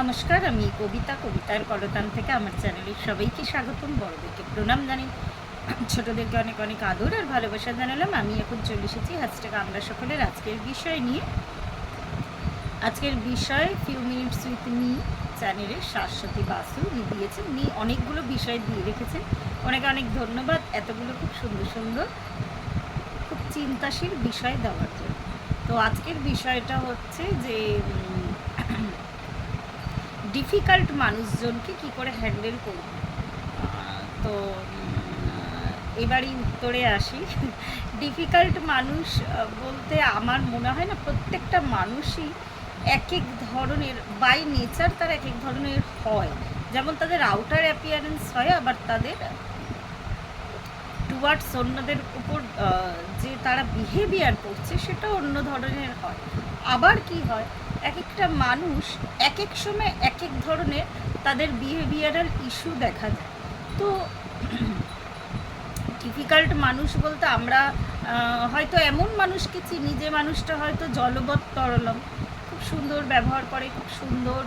নমস্কার, আমি কবিতা, কবিতার কলতান থেকে আমার চ্যানেলে সবাইকে স্বাগতম। বড়দেরকে প্রণাম জানি ছোটদেরকে অনেক অনেক আদর আর ভালোবাসা জানালাম। আমি এখন চলে এসেছি হ্যাশট্যাগ আমরা সকলের আজকের বিষয় নিয়ে। আজকের বিষয় ফিউ মিনিটস উইথ মি চ্যানেলের শাশ্বতী বাসু। উনি দিয়েছেন, উনি অনেকগুলো বিষয় দিয়ে রেখেছেন। অনেক অনেক ধন্যবাদ এতগুলো খুব সুন্দর সুন্দর, খুব চিন্তাশীল বিষয় দেওয়ার জন্য। তো আজকের বিষয়টা হচ্ছে যে ডিফিকাল্ট মানুষজনকে কি করে হ্যান্ডেল করব? তো এবারই উত্তরে আসি। ডিফিকাল্ট মানুষ, বলতে আমার মনে হয় না, প্রত্যেকটা মানুষই এক এক ধরনের বাই নেচার তার এক এক ধরনের হয়। যেমন তাদের আউটার অ্যাপিয়ারেন্স হয়, আবার তাদের টুয়ার্ডস অন্যদের উপর যে তারা বিহেভিয়ার করছে সেটা অন্য ধরনের হয়। আবার কি হয়? এক একটা মানুষ এক এক সময় এক এক ধরনের তাদের বিহেভিয়ারাল ইস্যু দেখা যায়। তো ডিফিকাল্ট মানুষ বলতে আমরা হয়তো এমন মানুষকে চিনি যে মানুষটা হয়তো জলবৎ তরলম। খুব সুন্দর ব্যবহার করে, খুব সুন্দর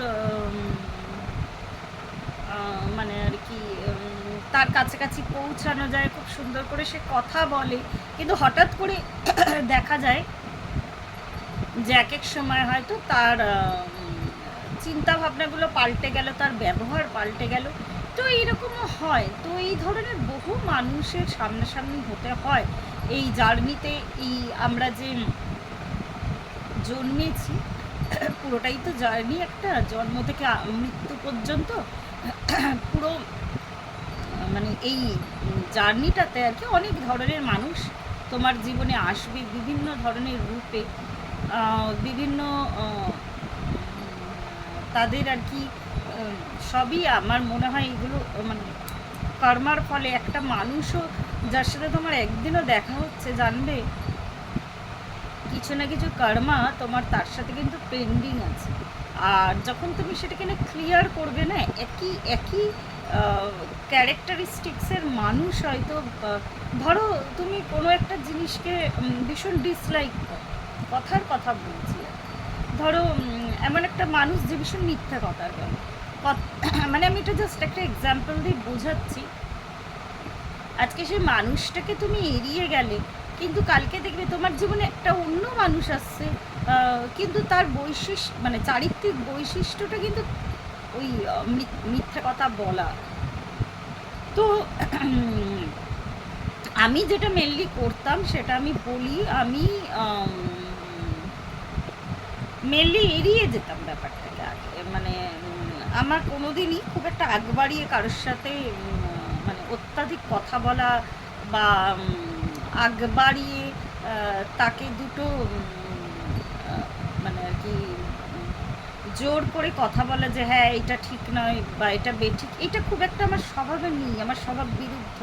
মানে আর কি তার কাছাকাছি পৌঁছানো যায়, খুব সুন্দর করে সে কথা বলে। কিন্তু হঠাৎ করে দেখা যায় যে এক এক সময় হয়তো তার চিন্তা ভাবনাগুলো পাল্টে গেল, তার ব্যবহার পাল্টে গেল। তো এইরকমও হয়। তো এই ধরনের বহু মানুষের সামনাসামনি হতে হয়। এই জার্নিতে এই আমরা যে জন্মেছি, পুরোটাই তো জার্নি একটা জন্ম থেকে মৃত্যু পর্যন্ত। পুরো মানে এই জার্নিটাতে আর কি অনেক ধরনের মানুষ তোমার জীবনে আসবে, বিভিন্ন ধরনের রূপে। বিভিন্ন তাদের আর কি সবই আমার মনে হয় এগুলো মানে কর্মার ফলে। একটা মানুষও যার সাথে তোমার একদিনও দেখা হচ্ছে, জানবে, কিছু না কিছু কর্মা তোমার তার সাথে কিন্তু পেন্ডিং আছে। আর যখন তুমি সেটাকে না ক্লিয়ার করবে না, একই একই ক্যারেক্টারিস্টিক্সের মানুষ হয়তো ধরো তুমি কোনো একটা জিনিসকে ভীষণ ডিসলাইক করো। কথার কথা বলছি। ধরো এমন একটা মানুষ যে ভীষণ মিথ্যা কথার বলে। মানে আমি এটা জাস্ট একটা এক্সাম্পল দিয়ে বোঝাচ্ছি। আজকে সেই মানুষটাকে তুমি এড়িয়ে গেলে, কিন্তু কালকে দেখবে তোমার জীবনে একটা অন্য মানুষ আসছে কিন্তু তার বৈশিষ্ট্য মানে চারিত্রিক বৈশিষ্ট্যটা কিন্তু ওই মিথ্যা কথা বলা। তো, আমি যেটা মেনলি করতাম সেটা আমি বলি আমি মেনলি এড়িয়ে যেতাম ব্যাপারটাকে মানে আমার কোনোদিনই খুব একটা আগ বাড়িয়ে কারোর সাথে মানে অত্যাধিক কথা বলা বা আগ বাড়িয়ে তাকে দুটো মানে আর কি জোর করে কথা বলা যে হ্যাঁ এটা ঠিক নয় বা এটা বেঠিক। এটা খুব একটা আমার স্বভাবে নেই, আমার স্বভাব বিরুদ্ধ।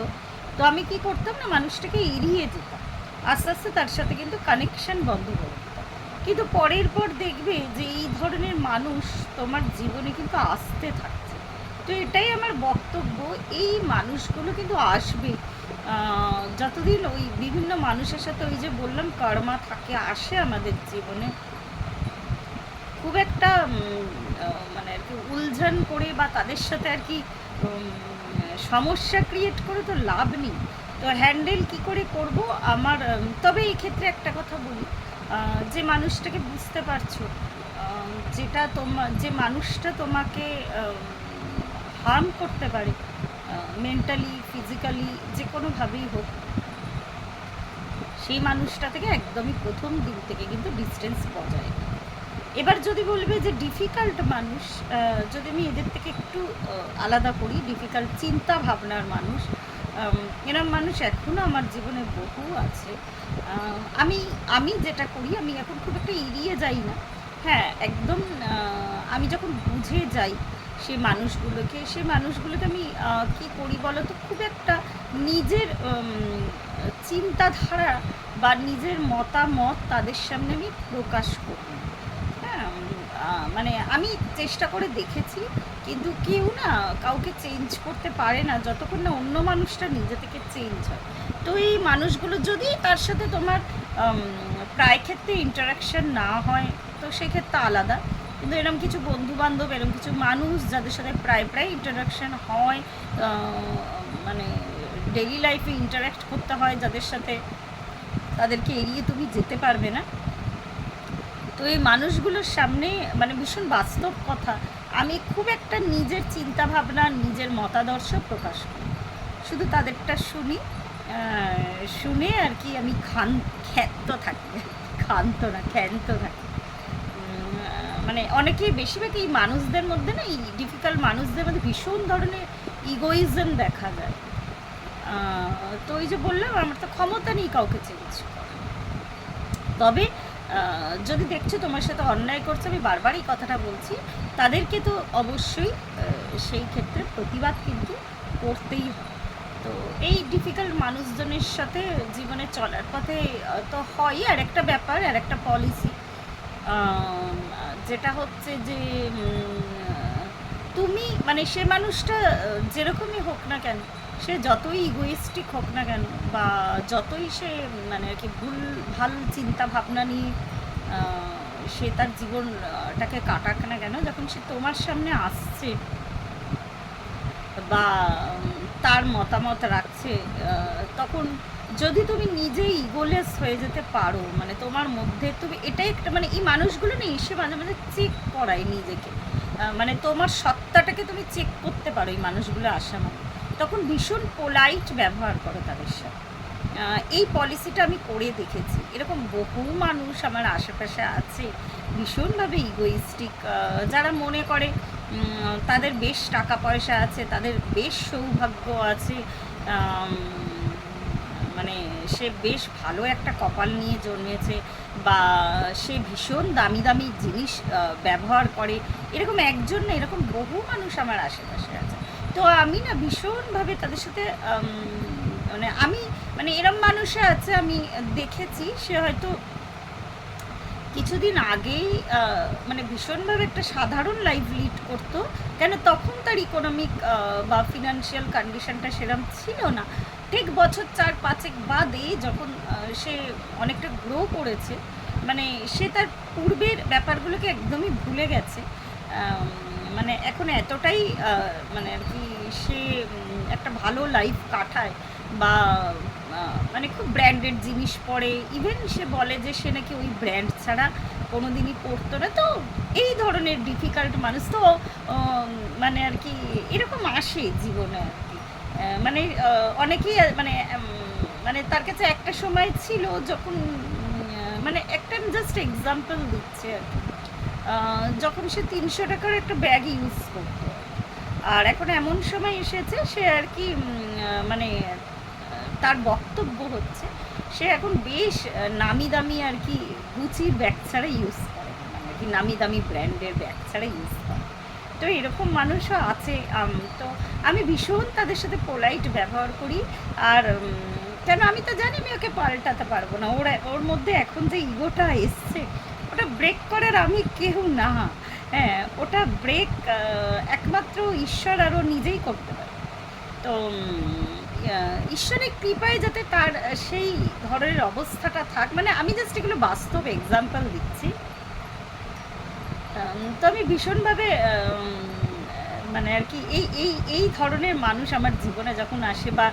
তো আমি কি করতাম না, মানুষটাকে এড়িয়ে যেতাম। আস্তে আস্তে তার সাথে কিন্তু কানেকশন বন্ধ করে কিন্তু পরের পর দেখবে যে এই ধরনের মানুষ তোমার জীবনে কিন্তু আসতে থাকছে। তো এটাই আমার বক্তব্য, এই মানুষগুলো কিন্তু আসবে। যতদিন ওই বিভিন্ন মানুষের সাথে ওই যে বললাম, কর্মা থাকে, আসে আমাদের জীবনে। খুব একটা মানে আর কি উলঝন করে বা তাদের সাথে আর কি সমস্যা ক্রিয়েট করে তো লাভ নেই। তো হ্যান্ডেল কি করে করব? আমার তবে এই ক্ষেত্রে একটা কথা বলি। যে মানুষটাকে বুঝতে পারছ যেটা তোমার যে মানুষটা তোমাকে হার্ম করতে পারে মেন্টালি ফিজিক্যালি যে কোনোভাবেই হোক, সেই মানুষটা থেকে একদমই প্রথম দিন থেকে কিন্তু ডিস্টেন্স বজায়। এবার যদি বলবে যে ডিফিকাল্ট মানুষ যদি আমি এদের থেকে একটু আলাদা করি ডিফিকাল্ট চিন্তা ভাবনার মানুষ এরম মানুষ এখনও আমার জীবনে বহু আছে। আমি আমি যেটা করি, আমি এখন খুব একটা এড়িয়ে যাই না। হ্যাঁ একদম আমি যখন বুঝে যাই সে মানুষগুলোকে সে মানুষগুলোকে আমি কি করি বলো তো খুব একটা নিজের চিন্তাধারা বা নিজের মতামত তাদের সামনে আমি প্রকাশ করি। হ্যাঁ মানে আমি চেষ্টা করে দেখেছি কিন্তু কেউ না কাউকে চেঞ্জ করতে পারে না, যতক্ষণ না অন্য মানুষটা নিজে থেকে চেঞ্জ হয়। তো এই মানুষগুলো যদি তার সাথে তোমার প্রায় ক্ষেত্রে ইন্টারাকশন না হয়, তো সেক্ষেত্রে আলাদা। কিন্তু এরকম কিছু বন্ধু বান্ধব এরকম কিছু মানুষ যাদের সাথে প্রায় প্রায় ইন্টারাকশন হয় মানে ডেলি লাইফে ইন্টারাক্ট করতে হয় যাদের সাথে, তাদেরকে এড়িয়ে তুমি যেতে পারবে না। তো এই মানুষগুলোর সামনে মানে ভীষণ বাস্তব কথা। আমি খুব একটা নিজের চিন্তা ভাবনা নিজের মতাদর্শ প্রকাশ করি। শুধু তাদেরটা শুনি শুনে আর কি আমি খান খ্যাত থাকি। ক্ষান্ত না, ক্ষান্ত থাকি। মানে অনেকেই বেশিরভাগ এই মানুষদের মধ্যে না, এই ডিফিকাল্ট মানুষদের মধ্যে ভীষণ ধরনের ইগোইজম দেখা যায়। তো ওই যে বললাম, আমার তো ক্ষমতা নেই কাউকে করার। তবে যদি দেখছ তোমার সাথে অন্যায় করছে, আমি বারবারই কথাটা বলছি, তাদেরকে তো অবশ্যই সেই ক্ষেত্রে প্রতিবাদ কিন্তু করতেই হয় তো এই ডিফিকাল্ট মানুষজনের সাথে জীবনে চলার পথে তো হয় আর একটা ব্যাপার, আর একটা পলিসি যেটা হচ্ছে যে তুমি মানে সে মানুষটা যেরকমই হোক না কেন সে যতই ইগোইস্টিক হোক না কেন বা যতই সে মানে আর কি ভুল, ভালো চিন্তা ভাবনা নিয়ে সে তার জীবনটাকে কাটাক না কেন, যখন সে তোমার সামনে আসছে বা তার মতামত রাখছে তখন যদি তুমি নিজেই ইগোলেস হয়ে যেতে পারো মানে তোমার মধ্যে তুমি এটাই একটা মানে এই মানুষগুলো না এসে মাঝে মাঝে চেক করায় নিজেকে। মানে তোমার সত্তাটাকে তুমি চেক করতে পারো এই মানুষগুলো আসা মানে তখন ভীষণ পোলাইট ব্যবহার করো তাদের সাথে। এই পলিসিটা আমি করে দেখেছি। এরকম বহু মানুষ আমার আশেপাশে আছে, ভীষণভাবে ইগোইস্টিক যারা মনে করে তাদের বেশ টাকা পয়সা আছে, তাদের বেশ সৌভাগ্য আছে মানে সে বেশ ভালো একটা কপাল নিয়ে জন্মেছে বা সে ভীষণ দামি দামি জিনিস ব্যবহার করে। এরকম একজন না, এরকম বহু মানুষ আমার আশেপাশে আছে। তো আমি না ভীষণভাবে তাদের সাথে মানে আমি মানে এরম মানুষ আছে আমি দেখেছি, সে হয়তো কিছুদিন আগেই মানে ভীষণভাবে একটা সাধারণ লাইফ লিড করতো। কেন তখন তার ইকোনমিক বা ফিনান্সিয়াল কন্ডিশনটা সেরম ছিল না। ঠিক বছর চার পাঁচেক বাদে যখন সে অনেকটা গ্রো করেছে মানে সে তার পূর্বের ব্যাপারগুলোকে একদমই ভুলে গেছে। মানে এখন এতটাই মানে আর কি সে একটা ভালো লাইফ কাটায় বা মানে খুব ব্র্যান্ডেড জিনিস পরে। ইভেন সে বলে যে সে নাকি ওই ব্র্যান্ড ছাড়া কোনো দিনই পরতো না। তো এই ধরনের ডিফিকাল্ট মানুষ তো মানে আর কি এরকম আসে জীবনে আর কি। মানে অনেকেই মানে মানে তার কাছে একটা সময় ছিল যখন মানে একটা জাস্ট এক্সাম্পল দিচ্ছে আর কি। যখন সে তিনশো টাকার একটা ব্যাগ ইউজ করতো। আর এখন এমন সময় এসেছে, সে আর কি মানে তার বক্তব্য হচ্ছে, সে এখন বেশ নামি দামি আর কি গুচির ব্যাগ ছাড়া ইউজ করে। মানে আর কি নামি দামি ব্র্যান্ডের ব্যাগ ছাড়া ইউজ করে। তো এরকম মানুষও আছে তো আমি ভীষণ তাদের সাথে পোলাইট ব্যবহার করি। আর কেন আমি তো জানি আমি ওকে পাল্টাতে পারব না। ওর ওর মধ্যে এখন যে ইগোটা এসছে ওটা ব্রেক করার আমি কেউ না। হ্যাঁ ওটা ব্রেক একমাত্র ঈশ্বর আরও নিজেই করতে পারে। তো ঈশ্বরের কৃপায় যাতে তার সেই ধরনের অবস্থাটা থাক মানে আমি জাস্ট এগুলো বাস্তব এক্সাম্পল দিচ্ছি। তো আমি ভীষণভাবে মানে আর কি, এই এই এই ধরনের মানুষ আমার জীবনে যখন আসে বা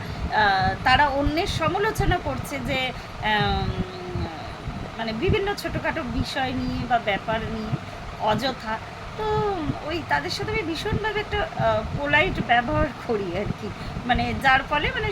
তারা অন্যের সমালোচনা করছে যে মানে বিভিন্ন ছোটোখাটো বিষয় নিয়ে বা ব্যাপার নিয়ে, অযথা। তো ওই তাদের সাথে আমি ভীষণভাবে একটা পোলাইট ব্যবহার করি আর কি মানে যার ফলে মানে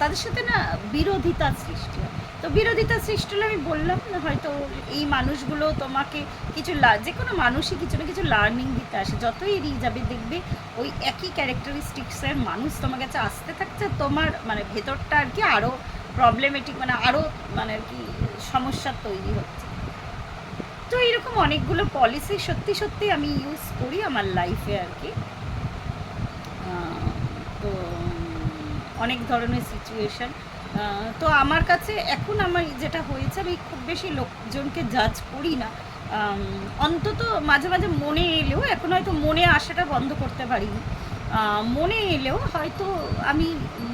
তাদের সাথে না বিরোধিতা সৃষ্টি হয়। তো বিরোধিতা সৃষ্টি হলে আমি বললাম হয়তো এই মানুষগুলো তোমাকে কিছু যে কোনো মানুষই কিছু না কিছু লার্নিং দিতে আসে। যতই এড়িয়ে যাবে, দেখবে ওই একই ক্যারেক্টারিস্টিক্সের মানুষ তোমার কাছে আসতে থাকছে, তোমার মানে ভেতরটা আর কি আরও প্রবলেমেটিক মানে আরও মানে আর কি সমস্যা তৈরি হচ্ছে। তো এরকম অনেকগুলো পলিসি সত্যি সত্যি আমি ইউজ করি আমার লাইফে আর কি। তো অনেক ধরনের সিচুয়েশন তো আমার কাছে এখন আমার যেটা হয়েছে, আমি খুব বেশি লোকজনকে জাজ করি না। অন্তত মাঝে মাঝে মনে এলেও, এখন হয়তো মনে আসাটা বন্ধ করতে পারিনি। মনে এলেও হয়তো আমি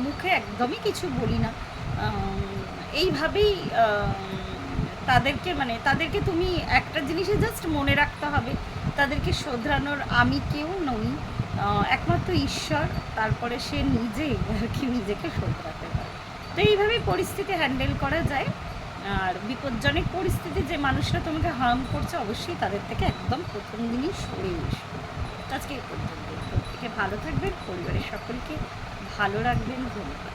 মুখে একদমই কিছু বলি না। এইভাবেই তাদেরকে মানে তাদেরকে তুমি একটা জিনিসে জাস্ট মনে রাখতে হবে, তাদেরকে শোধরানোর আমি কেউ নই একমাত্র ঈশ্বর, তারপরে সে নিজেই আর কি নিজেকে শোধরাতে পারে। তো এইভাবেই পরিস্থিতি হ্যান্ডেল করা যায়, আর বিপজ্জনক পরিস্থিতি যে মানুষরা তোমাকে হার্ম করছে, অবশ্যই তাদের থেকে একদম প্রথম দিনই সরে এসো। আজকে এই পর্যন্ত ভালো থাকবেন, পরিবারের সকলকে ভালো রাখবেন, ধন্যবাদ।